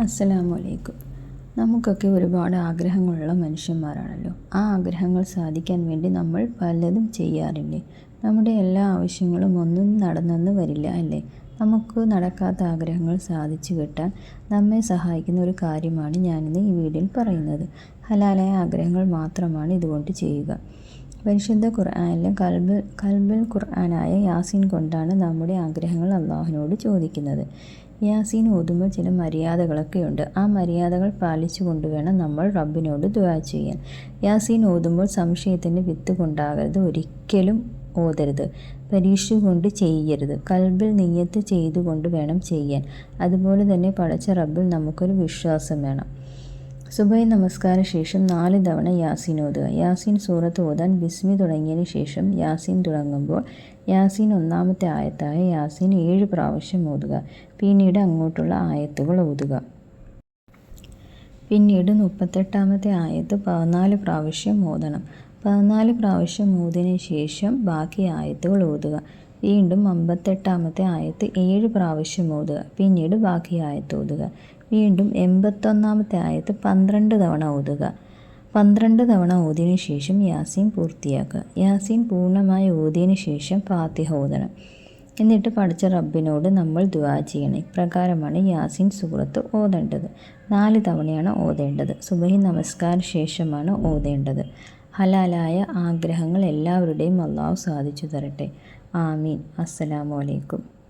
അസ്സലാമലൈക്കും. നമുക്കൊക്കെ ഒരുപാട് ആഗ്രഹങ്ങളുള്ള മനുഷ്യന്മാരാണല്ലോ. ആ ആഗ്രഹങ്ങൾ സാധിക്കാൻ വേണ്ടി നമ്മൾ പലതും ചെയ്യാറില്ലേ? നമ്മുടെ എല്ലാ ആവശ്യങ്ങളും ഒന്നും നടന്നെന്ന് വരില്ല അല്ലേ? നമുക്ക് നടക്കാത്ത ആഗ്രഹങ്ങൾ സാധിച്ചു കിട്ടാൻ നമ്മെ സഹായിക്കുന്ന ഒരു കാര്യമാണ് ഞാനിന്ന് ഈ വീഡിയോയിൽ പറയുന്നത്. ഹലാലായ ആഗ്രഹങ്ങൾ മാത്രമാണ് ഇതുകൊണ്ട് ചെയ്യുക. പരിശുദ്ധ ഖുർആാനിലെ കൽബിൽ കൽബിൽ ഖുർആനായ യാസിൻ കൊണ്ടാണ് നമ്മുടെ ആഗ്രഹങ്ങൾ അള്ളാഹുവിനോട് ചോദിക്കുന്നത്. യാസീൻ ഓതുമ്പോൾ ചില മര്യാദകളൊക്കെ ഉണ്ട് ആ മര്യാദകൾ പാലിച്ചുകൊണ്ട് വേണം നമ്മൾ റബ്ബിനോട് ദുആ ചെയ്യാൻ. യാസീൻ ഓതുമ്പോൾ സംശയത്തിന്റെ വിത്ത് കൊണ്ടാകരുത് ഒരിക്കലും ഓതരുത്. പരീക്ഷ കൊണ്ട് ചെയ്യരുത്. കൽബിൽ നെയ്യത്ത് ചെയ്തുകൊണ്ട് വേണം ചെയ്യാൻ. അതുപോലെ തന്നെ പടച്ച റബ്ബിൽ നമുക്കൊരു വിശ്വാസം വേണം. സുബൈ നമസ്കാര ശേഷം നാല് തവണ യാസീൻ ഓതുക. യാസീൻ സൂറത്ത് ഓതാൻ ബിസ്മി തുടങ്ങിയതിന് ശേഷം യാസീൻ തുടങ്ങുമ്പോൾ യാസീൻ ഒന്നാമത്തെ ആയത്തായ യാസീൻ ഏഴ് പ്രാവശ്യം ഓതുക. പിന്നീട് അങ്ങോട്ടുള്ള ആയത്തുകൾ ഓതുക. പിന്നീട് മുപ്പത്തെട്ടാമത്തെ ആയത്ത് പതിനാല് പ്രാവശ്യം ഓതണം. പതിനാല് പ്രാവശ്യം ഓതിന് ശേഷം ബാക്കി ആയത്തുകൾ ഓതുക. വീണ്ടും അമ്പത്തെട്ടാമത്തെ ആയത്ത് ഏഴ് പ്രാവശ്യം ഓതുക പിന്നീട് ബാക്കി ആയത്ത് ഓതുക. വീണ്ടും എൺപത്തൊന്നാമത്തെ ആയത്ത് പന്ത്രണ്ട് തവണ ഓതുക. പന്ത്രണ്ട് തവണ ഓതിയതിനു ശേഷം യാസീൻ പൂർത്തിയാക്കുക. യാസീൻ പൂർണമായി ഓതിയതിനു ശേഷം ഫാത്തിഹ ഓതണം. എന്നിട്ട് പഠിച്ച റബ്ബിനോട് നമ്മൾ ദുവാ ചെയ്യണം. ഇപ്രകാരമാണ് യാസീൻ സൂറത്ത് ഓതേണ്ടത്. നാല് തവണയാണ് ഓതേണ്ടത്. സുബഹി നമസ്കാര ശേഷമാണ് ഓതേണ്ടത്. ഹലാലായ ആഗ്രഹങ്ങൾ എല്ലാവരുടെയും അള്ളാഹു സാധിച്ചു തരട്ടെ. ആമീൻ. അസ്സലാമു അലൈക്കും.